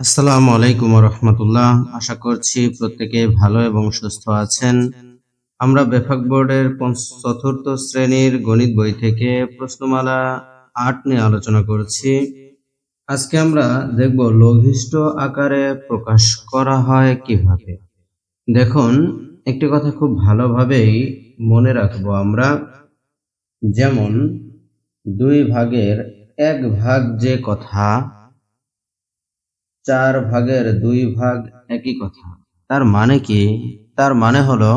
আসসালামু আলাইকুম রহমতুল্লাহ আশা করছি প্রত্যেকে ভালো এবং সুস্থ আছেন। আমরা বেফাক বোর্ডের চতুর্থ শ্রেণির গণিত বই থেকে প্রশ্নমালা আট নিয়ে আলোচনা করছি। আজকে আমরা দেখব লঘিষ্ঠ আকারে প্রকাশ করা হয় কীভাবে। দেখুন, একটি কথা খুব ভালোভাবেই মনে রাখব আমরা। যেমন, দুই ভাগের এক ভাগ যে কথা চার ভাগের দুই ভাগ একই কথা। তার মানে কি? তার মানে হলো,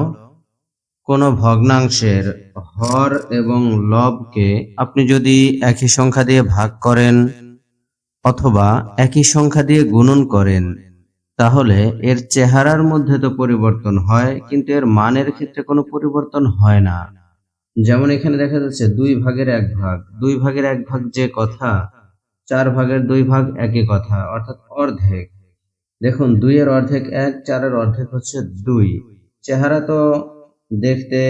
কোন ভগ্নাংশের হর এবং লবকে আপনি যদি একই সংখ্যা দিয়ে ভাগ করেন অথবা একই সংখ্যা দিয়ে গুণন করেন, তাহলে এর চেহারার মধ্যে তো পরিবর্তন হয়, কিন্তু এর মানের ক্ষেত্রে কোনো পরিবর্তন হয় না। যেমন এখানে দেখা যাচ্ছে দুই ভাগের এক ভাগ। দুই ভাগের এক ভাগ যে কথা চার ভাগের দুই ভাগ একই কথা, অর্থাৎ অর্ধেক। দেখুন, দুইয়ের অর্ধেক এক, চারের অর্ধেক হচ্ছে দুই। চেহারা তো দেখতে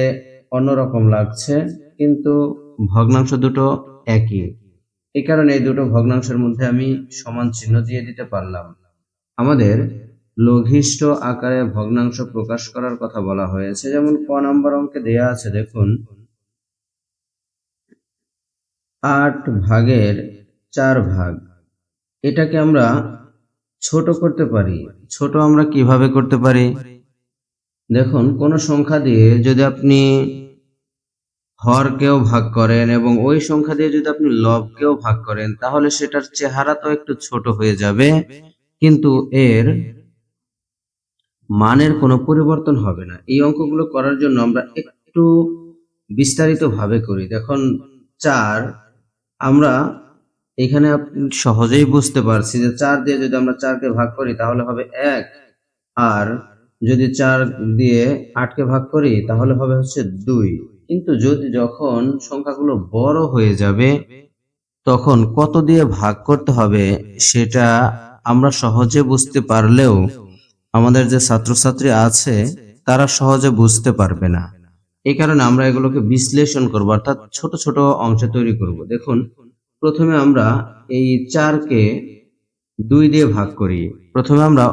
অন্যরকম লাগছে, কিন্তু ভগ্নাংশ দুটো একই। এই কারণে এই দুটো ভগ্নাংশের মধ্যে আমি সমান চিহ্ন দিয়ে দিতে পারলাম। আমাদের লঘিষ্ঠ আকারে ভগ্নাংশ প্রকাশ করার কথা বলা হয়েছে, যেমন ক নম্বর অঙ্কে দেয়া আছে, দেখুন। আট ভাগের চার ভাগ। এটাকে আমরা ছোট করতে পারি। ছোট আমরা কীভাবে করতে পারি? দেখুন, কোন সংখ্যা দিয়ে যদি আপনি হরকেও ভাগ করেন এবং ওই সংখ্যা দিয়ে যদি আপনি লবকেও ভাগ করেন, তাহলে সেটার চেহারা তো একটু ছোট হয়ে যাবে, কিন্তু এর মানের কোনো পরিবর্তন হবে না। এই অঙ্কগুলো করার জন্য আমরা একটু বিস্তারিত ভাবে করি। দেখুন, চার, আমরা এখানে আপনি সহজেই বুঝতে পারছি যে চার দিয়ে যদি আমরা চারকে ভাগ করি, তাহলে হবে এক। আর যদি চার দিয়ে আটকে ভাগ করি, তাহলে হবে হচ্ছে দুই। কিন্তু যদি যখন সংখ্যাগুলো বড় হয়ে যাবে, তখন কত দিয়ে ভাগ করতে হবে, সেটা আমরা সহজে বুঝতে পারলেও আমাদের যে ছাত্রছাত্রী আছে, তারা সহজে বুঝতে পারবে না। এই কারণে আমরা এগুলোকে বিশ্লেষণ করব, অর্থাৎ ছোট ছোট অংশে তৈরি করব। দেখুন প্রথমে আমরা এই চারকে দুই দিয়ে ভাগ করি। প্রথমে আমরা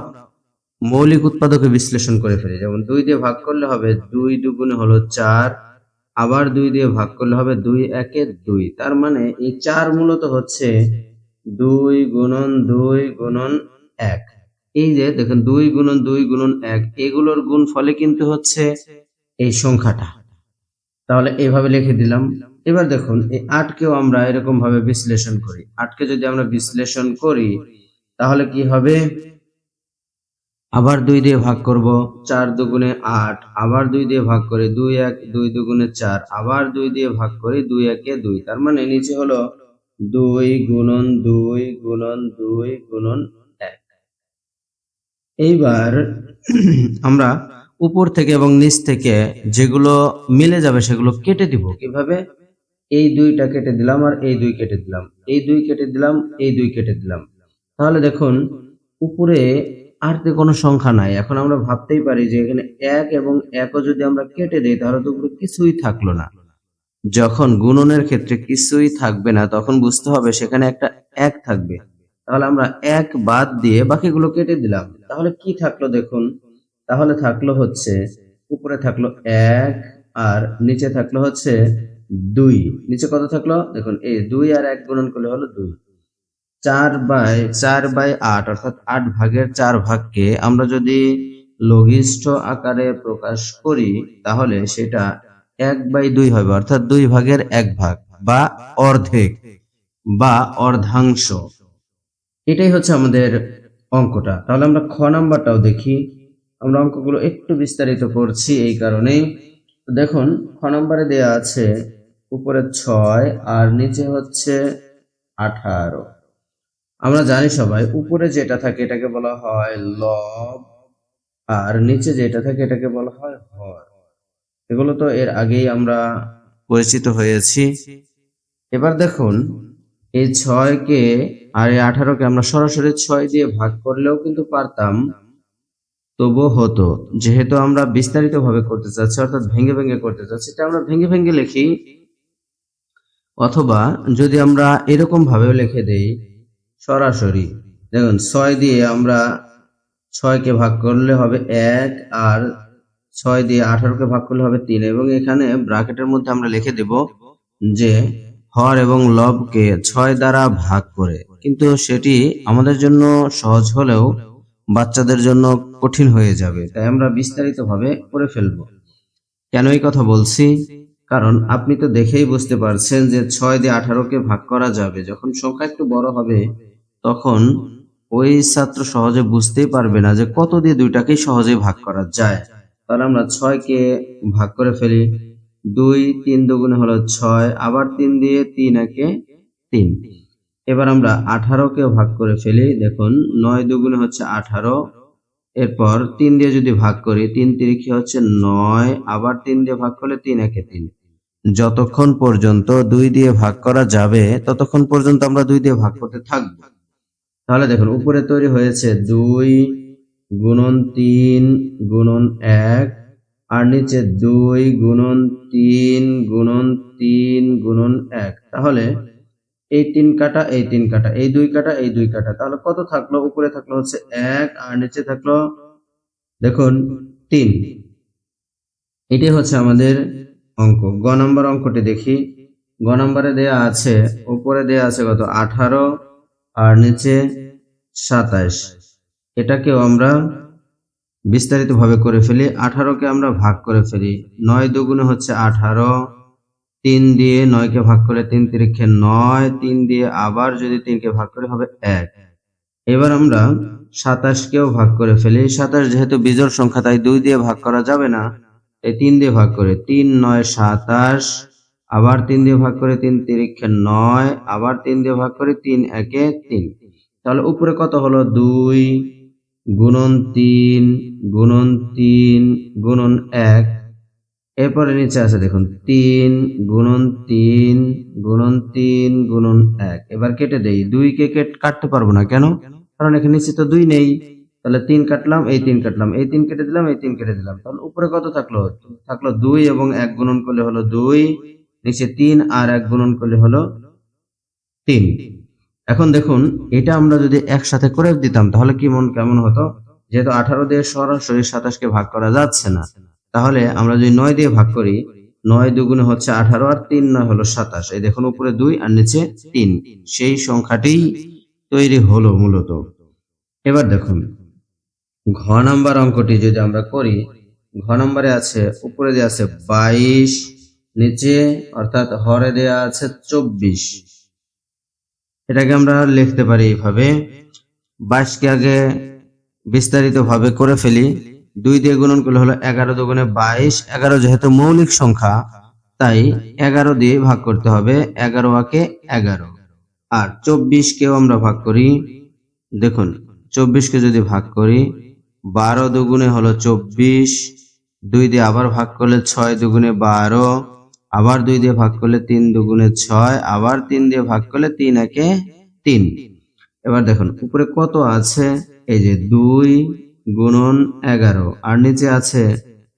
মৌলিক উৎপাদকে বিশ্লেষণ করে ফেলি। যেমন দুই দিয়ে ভাগ করলে হবে দুই দুগুণে হলো চার, আবার দুই দিয়ে ভাগ করলে হবে দুই একে দুই। তার মানে এই চার মূলত হচ্ছে দুই গুণন দুই গুণন এক। এই যে দেখুন, দুই গুণন দুই গুণন এক, এগুলোর গুণ ফলে কিন্তু হচ্ছে এই সংখ্যাটা। তাহলে এইভাবে লিখে দিলাম। এবার দেখুন, এই আটকেও আমরা এরকম ভাবে বিশ্লেষণ করি। আটকে যদি আমরা বিশ্লেষণ করি, তাহলে কি হবে? আবার দুই দিয়ে ভাগ করব, চার দুগুণে আট। আবার দুই দিয়ে ভাগ করি দুই এক, দুই দুগুণে চার। আবার দুই দিয়ে ভাগ করি দুই একে দুই। তার মানে নিচে হলো দুই গুণন দুই গুণন দুই গুণন এক। এইবার আমরা উপর থেকে এবং নিচ থেকে যেগুলো মিলে যাবে সেগুলো কেটে দিব। কীভাবে? এই দুইটা কেটে দিলাম আর এই দুই কেটে দিলাম। এই দুই কেটে দিলাম, এই দুই কেটে দিলাম। তাহলে দেখুন, উপরে আর তো কোনো সংখ্যা নাই। এখন আমরা ভাবতেই পারি যে এখানে এক এবং একও যদি আমরা কেটে দিই, তাহলে তো উপরে কিছুই থাকল না। যখন গুণনের ক্ষেত্রে কিছুই থাকবে না, তখন বুঝতে হবে সেখানে একটা এক থাকবে। তাহলে আমরা এক বাদ দিয়ে বাকিগুলো কেটে দিলাম। তাহলে কি থাকল দেখুন? তাহলে থাকল হচ্ছে, উপরে থাকল এক আর নিচে থাকল হচ্ছে দুই। নিচে কত থাকল? দেখুন এই দুই আর এক গুণন করলে হলো দুই। চার বাই চার বাই আট, অর্থাৎ আট ভাগের চার ভাগকে আমরা যদি লঘিষ্ঠ আকারে প্রকাশ করি, তাহলে সেটা এক বাই দুই হবে, অর্থাৎ দুই ভাগের এক ভাগ, বা অর্ধেক, বা অর্ধাংশ। এটাই হচ্ছে আমাদের অঙ্কটা। তাহলে আমরা খ নাম্বারটাও দেখি। আমরা অঙ্কগুলো একটু বিস্তারিত করছি এই কারণেই। দেখুন, খ নাম্বারে দেয়া আছে উপরে ছয় আর নিচে হচ্ছে আঠারো। আমরা জানি সবাই, উপরে যেটা থাকে এটাকে বলা হয় লব, আর নিচে যেটা থাকে এটাকে বলা হয় হর। এগুলো তো এর আগেই আমরা পরিচিত হয়েছি। এবার দেখুন, এই ছয়কে আর এই আঠারোকে আমরা সরাসরি ছয় দিয়ে ভাগ করলেও কিন্তু পারতাম। তবুও হতো, যেহেতু আমরা বিস্তারিত ভাবে করতে চাচ্ছি, অর্থাৎ ভেঙে ভেঙে করতে চাচ্ছি, এটা আমরা ভেঙে ভেঙে লিখি। অথবা যদি আমরা এরকম ভাবেও লিখে দেই, সরাসরি। দেখুন, ছয় দিয়ে আমরা ছয়কে ভাগ করলে হবে এক, আর ছয় দিয়ে আঠারোকে ভাগ করলে হবে তিন। এবং এখানে ব্রাকেটের মধ্যে আমরা লিখে দেব যে, হর এবং লবকে ছয় দ্বারা ভাগ করে। কিন্তু সেটি আমাদের জন্য সহজ হলেও বাচ্চাদের জন্য কঠিন হয়ে যাবে। তাই আমরা বিস্তারিতভাবে করে ফেলব। কেন এই কথা বলছি? কারণ আপনি তো দেখেই বুঝতে পারছেন যে ছয় দিয়ে আঠারোকে ভাগ করা যাবে। যখন সংখ্যা একটু বড় হবে, তখন ওই ছাত্র সহজে বুঝতেই পারবে না যে কত দিয়ে দুইটাকেই সহজে ভাগ করা যায়। তাহলে আমরা ছয়কে ভাগ করে ফেলি। দুই, তিন দুগুণে হলো ছয়, আবার তিন দিয়ে তিন একে তিন। এবার আমরা আঠারোকে ভাগ করে ফেলি। দেখুন, নয় দুগুণে হচ্ছে আঠারো। এরপর তিন দিয়ে যদি ভাগ করি, তিন তিরিখে হচ্ছে নয়, আবার তিন দিয়ে ভাগ করলে তিন একে তিন। যতক্ষণ পর্যন্ত দুই দিয়ে ভাগ করা যাবে, ততক্ষণ পর্যন্ত আমরা দুই দিয়ে ভাগ করতে থাকব। তাহলে দেখুন, উপরে তৈরি হয়েছে দুই গুণন তিন গুণন এক, আর নিচে দুই গুণন তিন গুণন তিন গুণন এক। তাহলে এই তিন কাটা, এই তিন কাটা, এই দুই কাটা, এই দুই কাটা। তাহলে কত থাকল? উপরে থাকল হচ্ছে এক, আর নিচে থাকল, দেখুন, তিন। এটাই হচ্ছে আমাদের অঙ্ক। গ নম্বর অঙ্কটি দেখি। গ নম্বরে দেয়া আছে, উপরে দেয়া আছে কত? আঠারো, আর নিচে সাতাশ এটাকেও আমরা বিস্তারিত ভাবে করে ফেলি। আঠারোকে আমরা ভাগ করে ফেলি। নয় দুগুণে হচ্ছে আঠারো। তিন দিয়ে নয়কে ভাগ করে তিন তিরিখে নয়। তিন দিয়ে আবার যদি তিনকে ভাগ করে হবে এক। এবার আমরা সাতাশকেও ভাগ করে ফেলি। সাতাশ যেহেতু বিজোড় সংখ্যা, তাই দুই দিয়ে ভাগ করা যাবে না। এই তিন দিয়ে ভাগ করে তিন, নয়, সাতাশ, আবার তিন দিয়ে ভাগ করে তিন, তিরিখে নয়, আবার তিন দিয়ে ভাগ করে তিন, একে তিন। তাহলে উপরে কত হলো? দুই গুণন তিন গুণন তিন, গুণন এক। এরপরে নিচে আছে দেখুন, তিন, গুণন তিন গুণন তিন, গুণন এক। এবার কেটে দেই। দুইকে কেট, কাটতে পারব না কেন? কারণ এখানে নিচে তো দুই নেই। তাহলে তিন কাটলাম, এই তিন কাটলাম, এই তিন কেটে দিলাম, এই তিন কেটে দিলাম। তাহলে উপরে কত থাকল? থাকল দুই এবং এক গুণন করলে হলো দুই, নিচে তিন আর এক গুণন করলে হলো তিন। এখন দেখুন, এটা আমরা যদি একসাথে করে দিতাম, তাহলে কি মন কেমন হতো? যেহেতু আঠারো দিয়ে সরাসরি সাতাশকে ভাগ করা যাচ্ছে না, তাহলে আমরা যদি নয় দিয়ে ভাগ করি, নয় দুগুণে হচ্ছে আঠারো আর তিন নয় হলো সাতাশ। এই দেখুন, উপরে দুই আর নিচে তিন। সেই সংখ্যাটি তৈরি হলো মূলত। এবার দেখুন ঘ নাম্বার অঙ্কটি যদি আমরা করি, ঘ নম্বরে আছে, উপরে দেওয়া আছে বাইশ, নিচে অর্থাৎ হরে দেওয়া আছে চব্বিশ। এটাকে আমরা লিখতে পারি এইভাবে, বাইশকে আগে বিস্তারিত ভাবে করে ফেলি। দুই দিয়ে গুণন করলে হলো এগারো দুগুণে বাইশ। এগারো যেহেতু মৌলিক সংখ্যা, তাই এগারো দিয়ে ভাগ করতে হবে, এগারো আকে এগারো। আর চব্বিশকেও আমরা ভাগ করি, দেখুন, চব্বিশকে যদি ভাগ করি বারো দুগুণে হলো চব্বিশ, দুই দিয়ে আবার ভাগ করলে ছয় দুগুণে বারো, আবার দুই দিয়ে ভাগ করলে তিন দুগুণে ছয়, আবার তিন দিয়ে ভাগ করলে তিন একে তিন। এবার দেখুন, উপরে কত আছে? এই যে দুই গুণন এগারো, আর নিচে আছে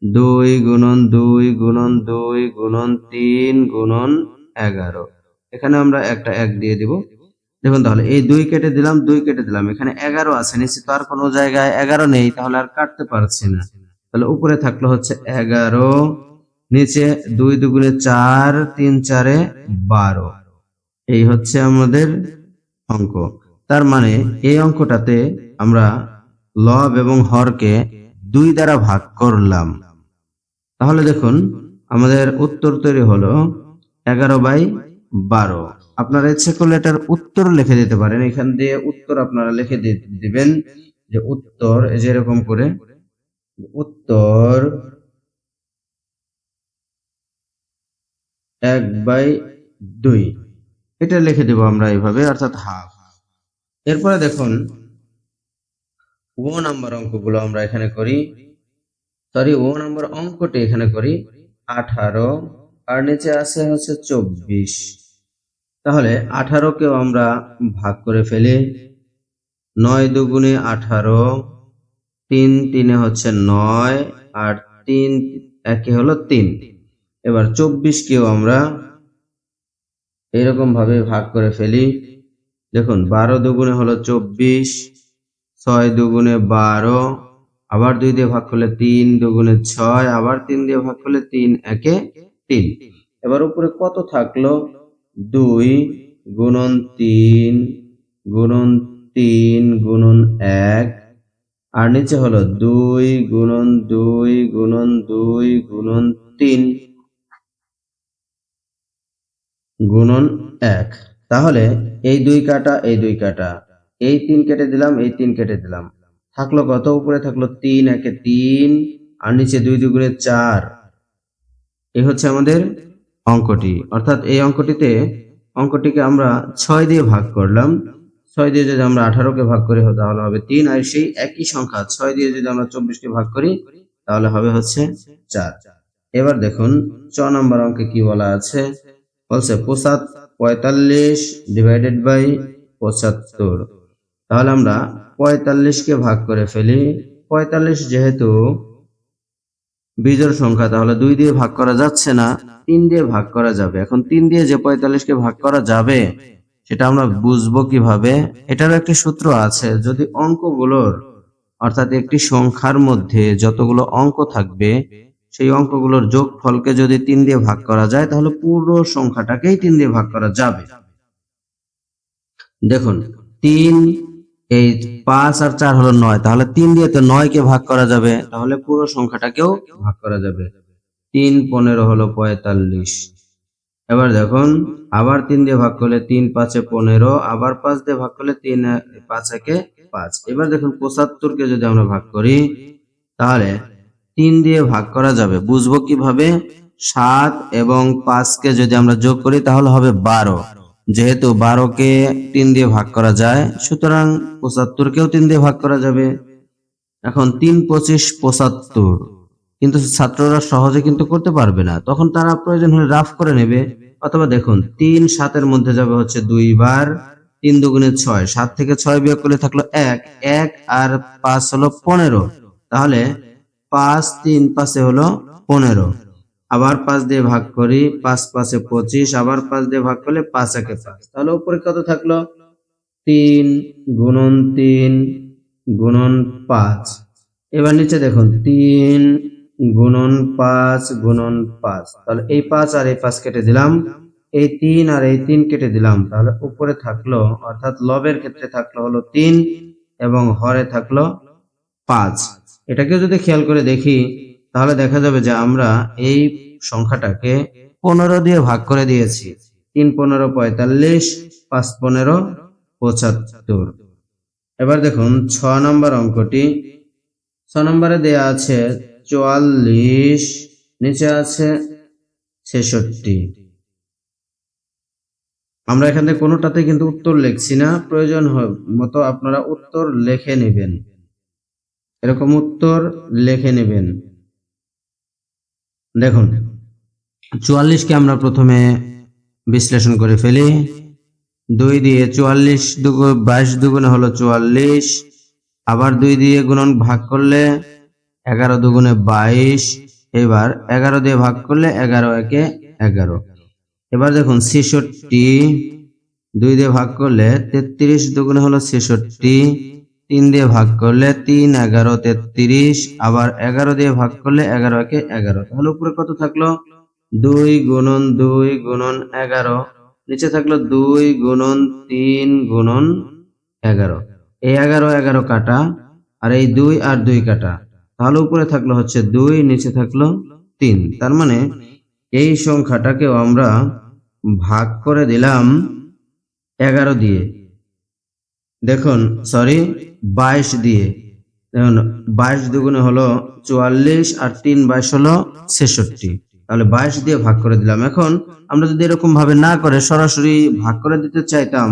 দুই গুণন দুই গুণন দুই গুণন তিন গুণন এগারো। এখানে আমরা একটা এক দিয়ে দিব। দেখুন তাহলে, এই দুই কেটে দিলাম, দুই কেটে দিলাম। এখানে এগারো আছে নিচে তো আর কোনো জায়গায় এগারো নেই, তাহলে আর কাটতে পারছি না। তাহলে উপরে থাকল হচ্ছে এগারো, নিচে দুই দুগুণে চার, তিন চারে বারো। এই হচ্ছে আমাদের অঙ্ক। তার মানে এই অঙ্কটাতে আমরা লব এবং হরকে দুই দ্বারা ভাগ করলাম। তাহলে দেখুন, আমাদের উত্তর তৈরি হলো এগারো বাই বারো। আপনারা ইচ্ছে করলে এটার উত্তর লিখে দিতে পারেন। এখান দিয়ে উত্তর আপনারা লিখে দিবেন যে উত্তর, এই যে এরকম করে। উত্তর এক বাই দুই। এটা লিখে দেব আমরা এইভাবে, অর্থাৎ হাফ এরপরে দেখুন, ও নাম্বার অঙ্কগুলো আমরা এখানে করি। সরি ও নাম্বার অঙ্কটি এখানে করি। আঠারো, আর নিচে আছে হচ্ছে চব্বিশ। তাহলে আঠারোকেও আমরা ভাগ করে ফেলি। নয় দুগুণে আঠারো, তিন তিনে হচ্ছে নয়, আর তিন একে হলো তিন। এবার চব্বিশকেও আমরা এরকম ভাবে ভাগ করে ফেলি। দেখুন, বারো দুগুণে হলো চব্বিশ, ছয় দুগুণে বারো, আবার দুই দিয়ে ভাগ করলে তিন দুগুণে ছয়, আবার তিন দিয়ে ভাগ করলে তিন একে তিন। এবার উপরে কত থাকল? দুই গুণন তিন গুণন তিন গুণন এক। আর নিচে হলো দুই গুণন দুই গুণন দুই গুণন তিন গুণন এক। তাহলে এই দুই কাটা, এই দুই কাটা। এই তিন কেটে দিলাম, এই তিন কেটে দিলাম। থাকল কত? উপরে থাকল তিন, একে তিন। আর নিচে দুই দুগুণে চার। এ হচ্ছে আমাদের অঙ্কটি। অর্থাৎ এই অঙ্কটিতে, অঙ্কটিকে আমরা ছয় দিয়ে ভাগ করলাম। ছয় দিয়ে যদি আমরা আঠারোকে ভাগ করি, তাহলে হবে তিন, আর সেই একই সংখ্যা। ছয় দিয়ে যদি আমরা চব্বিশকে ভাগ করি, তাহলে হবে হচ্ছে চার। এবার দেখুন চ নম্বর অঙ্কে কি বলা আছে? বলছে পঁচাত পঁয়তাল্লিশ ডিভাইডেড বাই পঁচাত্তর। তাহলে আমরা পঁয়তাল্লিশকে ভাগ করে ফেলি। পঁয়তাল্লিশ যেহেতু বিজোড় সংখ্যা, তাহলে দুই দিয়ে ভাগ করা যাচ্ছে না, তিন দিয়ে ভাগ করা যাবে। এখন তিন দিয়ে যে পঁয়তাল্লিশকে ভাগ করা যাবে, সেটা আমরা বুঝব কীভাবে? এটারও একটি সূত্র আছে, যদি অঙ্কগুলোর, অর্থাৎ একটি সংখ্যার মধ্যে যতগুলো অঙ্ক থাকবে, সেই অঙ্কগুলোর যোগফলকে যদি তিন দিয়ে ভাগ করা যায়, তাহলে পুরো সংখ্যাটাকেই তিন দিয়ে ভাগ করা যাবে। দেখুন, তিন এই পাঁচ আর চার হলো নয়। তাহলে তিন দিয়ে তো নয় কে ভাগ করা যাবে। তাহলে পুরো সংখ্যাটাকেও ভাগ করা যাবে। তিন পনেরো হলো পঁয়তাল্লিশ। এবার দেখুন, আবার তিন দিয়ে ভাগ করলে তিন পাঁচে পনেরো, আবার পাঁচ দিয়ে ভাগ করলে তিন, পাঁচ একে পাঁচ। এবার দেখুন, পঁচাত্তরকে যদি আমরা ভাগ করি, তাহলে তিন দিয়ে ভাগ করা যাবে। বুঝব কীভাবে? সাত এবং পাঁচকে যদি আমরা যোগ করি, তাহলে হবে বারো। যেহেতু বারোকে তিন দিয়ে ভাগ করা যায়, সুতরাং পঁচাত্তরকেও তিন দিয়ে ভাগ করা যাবে। এখন তিন পঁচিশ পঁচাত্তর। কিন্তু ছাত্ররা সহজে কিন্তু করতে পারবে না। তখন তারা প্রয়োজন হলে রাফ করে নেবে। অথবা দেখুন, তিন সাতের মধ্যে যাবে হচ্ছে দুইবার তিন দুগুণে ছয়। সাত থেকে ছয় বিয়োগ করলে থাকল এক। এক আর পাঁচ হলো পনেরো। তাহলে পাঁচ তিন পাঁচে হলো পনেরো। আবার পাঁচ দিয়ে ভাগ করি, পাঁচ, পাঁচে পঁচিশ, আবার পাঁচ দিয়ে ভাগ করলে পাঁচ, একে পাঁচ। তাহলে উপরে কত থাকল? তিন গুণন তিন গুণন পাঁচ। এবার নিচে দেখুন, তিন গুণন পাঁচ গুণন পাঁচ। তাহলে এই পাঁচ আর এই পাঁচ কেটে দিলাম। এই তিন আর এই তিন কেটে দিলাম। তাহলে উপরে থাকল, অর্থাৎ লবের ক্ষেত্রে থাকল হলো তিন এবং হরে থাকল পাঁচ। এটাকে যদি খেয়াল করে দেখি তাহলে দেখা যাবে যে আমরা এই সংখ্যাটাকে পনেরো দিয়ে ভাগ করে দিয়েছি। তিন পনেরো পঁয়তাল্লিশ, পাঁচ পনেরো পঁচাত্তর। এবার দেখুন, ছ নম্বর অঙ্কটি। ছ নম্বরে দেয়া আছে চুয়াল্লিশ, নিচে আছে ছেষট্টি। আমরা এখান থেকে কোনোটাতে কিন্তু উত্তর লিখছি না। প্রয়োজন মতো আপনারা উত্তর লিখে নেবেন। এরকম উত্তর লিখে নেবেন। দেখুন চুয়াল্লিশকে আমরা প্রথমে বিশ্লেষণ করে ফেলি। দুই দিয়ে চুয়াল্লিশ দুগু, বাইশ দুগুণে হলো চুয়াল্লিশ। আবার দুই দিয়ে গুণন ভাগ করলে এগারো দুগুণে বাইশ। এবার এগারো দিয়ে ভাগ করলে এগারো একে এগারো। এবার দেখুন, ছেষট্টি। দুই দিয়ে ভাগ করলে তেত্রিশ দুগুণে হলো ছেষট্টি। তিন দিয়ে ভাগ করলে তিন, এগারো, তেত্রিশ, আবার এগারো দিয়ে ভাগ করলে এগারো, একে এগারো। তাহলে উপরে কত থাকল? দুই গুণন দুই গুণন এগারো। নিচে থাকল দুই গুণন তিন গুণন এগারো। এই এগারো এগারো কাটা, আর এই দুই আর দুই কাটা। তাহলে উপরে থাকল হচ্ছে দুই, নিচে থাকল তিন। তার মানে এই সংখ্যাটাকেও আমরা ভাগ করে দিলাম এগারো দিয়ে। দেখুন সরি বাইশ দিয়ে। দেখুন, বাইশ দুগুণে হলো চুয়াল্লিশ আর তিন বাইশ হলো ছেষট্টি। তাহলে বাইশ দিয়ে ভাগ করে দিলাম। এখন আমরা যদি এরকম ভাবে না করে সরাসরি ভাগ করে দিতে চাইতাম,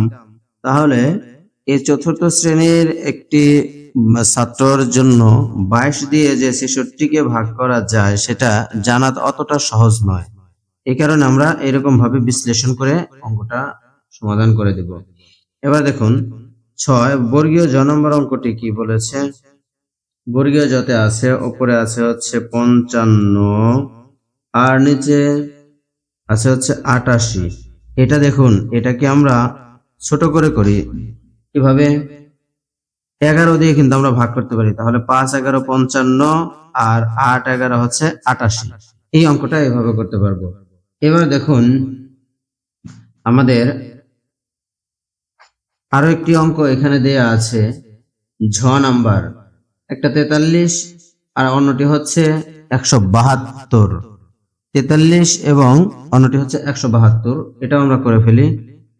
তাহলে এই চতুর্থ শ্রেণির একটি ছাত্রর জন্য বাইশ দিয়ে যে ছেষট্টিকে ভাগ করা যায়, সেটা জানা অতটা সহজ নয়। এই কারণে আমরা এরকম ভাবে বিশ্লেষণ করে অঙ্কটা সমাধান করে দেব। এবার দেখুন ছয়, বর্গীয় জ অঙ্কটি কি বলেছে? বর্গীয় যতে আছে উপরে আছে হচ্ছে পঞ্চান্ন, আর নিচে আছে হচ্ছে আটাশি। এটা দেখুন, এটাকে আমরা ছোট করে করি। কীভাবে এগারো দিয়ে কিন্তু আমরা ভাগ করতে পারি। তাহলে পাঁচ, এগারো, পঞ্চান্ন, আর আট, এগারো হচ্ছে আটাশি। এই অঙ্কটা এভাবে করতে পারব। এবার দেখুন, আমাদের আরও একটি অঙ্ক এখানে দেয়া আছে, ঝ নাম্বার। একটা তেতাল্লিশ আর অন্যটি হচ্ছে একশো বাহাত্তর। তেতাল্লিশ এবং অন্যটি হচ্ছে একশো বাহাত্তর, এটাও আমরা করে ফেলি।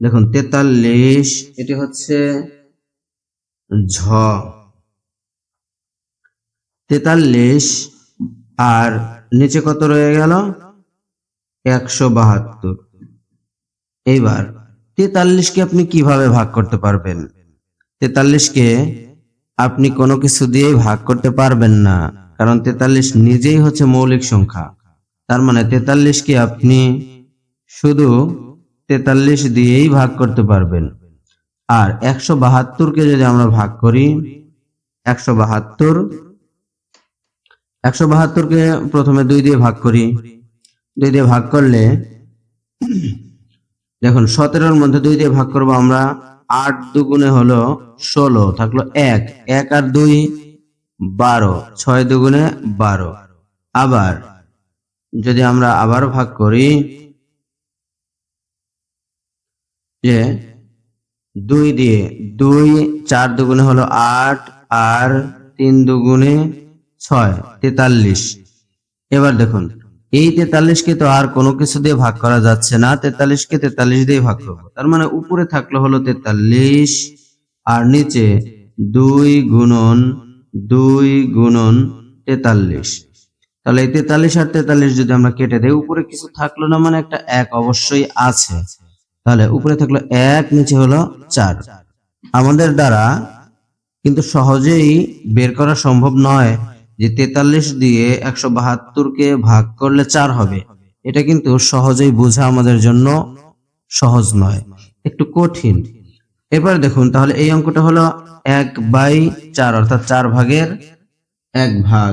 দেখুন, তেতাল্লিশ, এটি হচ্ছে ঝ। তেতাল্লিশ আর নিচে কত রয়ে গেল? একশো বাহাত্তর। এইবার তেতাল্লিশকে আপনি কীভাবে ভাগ করতে পারবেন? তেতাল্লিশকে আপনি কোনো কিছু দিয়েই ভাগ করতে পারবেন না, কারণ তেতাল্লিশ নিজেই হচ্ছে মৌলিক সংখ্যা। তার মানে তেতাল্লিশকে আপনি শুধু তেতাল্লিশ দিয়েই ভাগ করতে পারবেন। আর একশো বাহাত্তরকে যদি আমরা ভাগ করি, একশো বাহাত্তর, একশো বাহাত্তরকে প্রথমে দুই দিয়ে ভাগ করি। দুই দিয়ে ভাগ করলে দেখুন, সতেরোর মধ্যে দুই দিয়ে ভাগ করব আমরা। আট দুগুণে হলো ষোলো, থাকল এক। এক আর দুই, বারো। ছয় দুগুণে বারো। আবার যদি আমরা আবার ভাগ করি, যে দুই দিয়ে দুই, চার দুগুণে হলো আট আর তিন দুগুণে ছয়, তেতাল্লিশ। এবার দেখুন এই তেতাল্লিশকে তো আর কোনো কিছু দিয়ে ভাগ করা যাচ্ছে না। তেতাল্লিশকে তেতাল্লিশ দিয়ে ভাগ করব। তার মানে উপরে থাকল হলো তেতাল্লিশ আর নিচে দুই গুণন দুই গুণন তেতাল্লিশ। তাহলে এই তেতাল্লিশ আর তেতাল্লিশ যদি আমরা কেটে দেই, উপরে কিছু থাকল না মানে একটা এক অবশ্যই আছে। তাহলে উপরে থাকল এক, নিচে হলো চার। আমাদের দ্বারা কিন্তু সহজেই বের করা সম্ভব নয়। যে তেতাল্লিশ দিয়ে একশো বাহাত্তরকে ভাগ করলে চার হবে। এটা কিন্তু সহজেই বোঝা আমাদের জন্য সহজ নয়, একটু কঠিন। এবার দেখুন, তাহলে এই অঙ্কটা হলো এক বাই চার, অর্থাৎ চার ভাগের এক ভাগ।